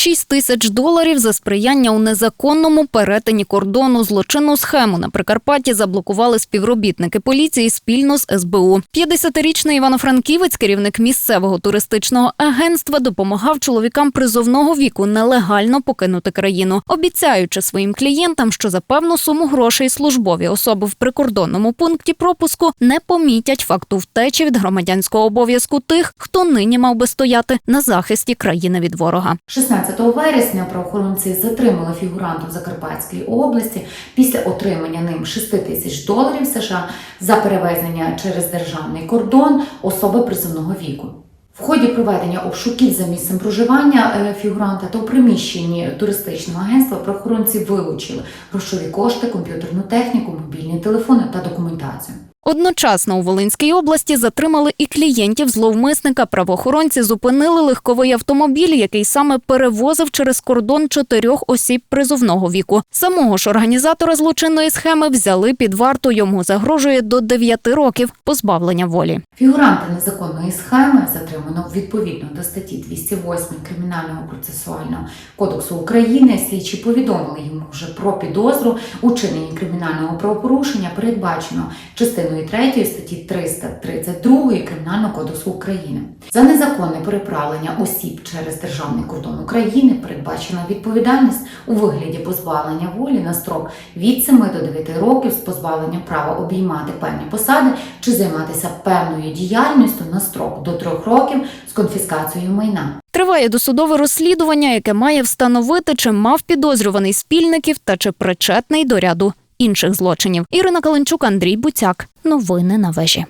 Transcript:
6 тисяч доларів за сприяння у незаконному перетині кордону злочинну схему на Прикарпатті заблокували співробітники поліції спільно з СБУ. 50-річний Івано-Франківець, керівник місцевого туристичного агентства, допомагав чоловікам призовного віку нелегально покинути країну, обіцяючи своїм клієнтам, що за певну суму грошей службові особи в прикордонному пункті пропуску не помітять факту втечі від громадянського обов'язку тих, хто нині мав би стояти на захисті країни від ворога. 16 вересня правоохоронці затримали фігуранта в Закарпатській області після отримання ним 6 тисяч доларів США за перевезення через державний кордон особи призовного віку. В ході проведення обшуків за місцем проживання е, фігуранта та у приміщенні туристичного агентства правоохоронці вилучили грошові кошти, комп'ютерну техніку, мобільні телефони та документацію. Одночасно у Волинській області затримали і клієнтів зловмисника. Правоохоронці зупинили легковий автомобіль, який саме перевозив через кордон чотирьох осіб призовного віку. Самого ж організатора злочинної схеми взяли під варту. Йому загрожує до 9 років позбавлення волі. Фігуранта незаконної схеми затримано відповідно до статті 208 Кримінального процесуального кодексу України. Слідчі повідомили йому вже про підозру у кримінального правопорушення, передбачено частиною 3 статті 332 Кримінального кодексу України. За незаконне переправлення осіб через державний кордон України передбачена відповідальність у вигляді позбавлення волі на строк від 7 до 9 років з позбавленням права обіймати певні посади чи займатися певною діяльністю на строк до 3 років з конфіскацією майна. Триває досудове розслідування, яке має встановити, чи мав підозрюваний спільників та чи причетний до ряду інших злочинів. Ірина Каленчук, Андрій Буцяк. Новини на вежі.